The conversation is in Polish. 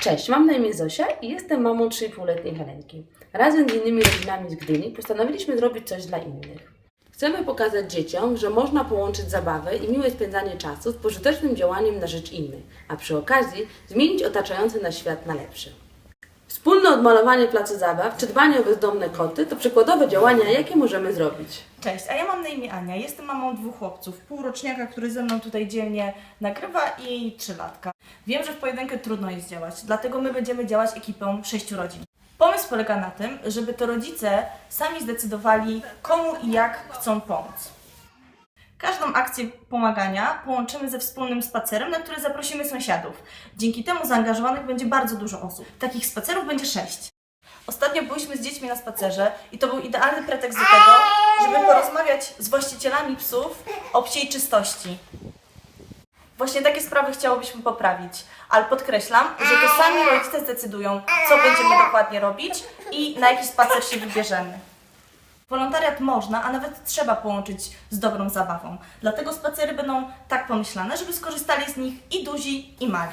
Cześć, mam na imię Zosia i jestem mamą 3,5-letniej Helenki. Razem z innymi rodzinami z Gdyni postanowiliśmy zrobić coś dla innych. Chcemy pokazać dzieciom, że można połączyć zabawę i miłe spędzanie czasu z pożytecznym działaniem na rzecz innych, a przy okazji zmienić otaczający nas świat na lepszy. Wspólne odmalowanie placu zabaw czy dbanie o bezdomne koty to przykładowe działania, jakie możemy zrobić. Cześć, a ja mam na imię Ania. Jestem mamą dwóch chłopców, półroczniaka, który ze mną tutaj dzielnie nagrywa i trzylatka. Wiem, że w pojedynkę trudno jest działać, dlatego my będziemy działać ekipą sześciu rodzin. Pomysł polega na tym, żeby to rodzice sami zdecydowali, komu i jak chcą pomóc. Każdą akcję pomagania połączymy ze wspólnym spacerem, na który zaprosimy sąsiadów. Dzięki temu zaangażowanych będzie bardzo dużo osób. Takich spacerów będzie sześć. Ostatnio byliśmy z dziećmi na spacerze i to był idealny pretekst do tego, żeby porozmawiać z właścicielami psów o psiej czystości. Właśnie takie sprawy chciałobyśmy poprawić, ale podkreślam, że to sami rodzice zdecydują, co będziemy dokładnie robić i na jaki spacer się wybierzemy. Wolontariat można, a nawet trzeba połączyć z dobrą zabawą. Dlatego spacery będą tak pomyślane, żeby skorzystali z nich i duzi, i mali.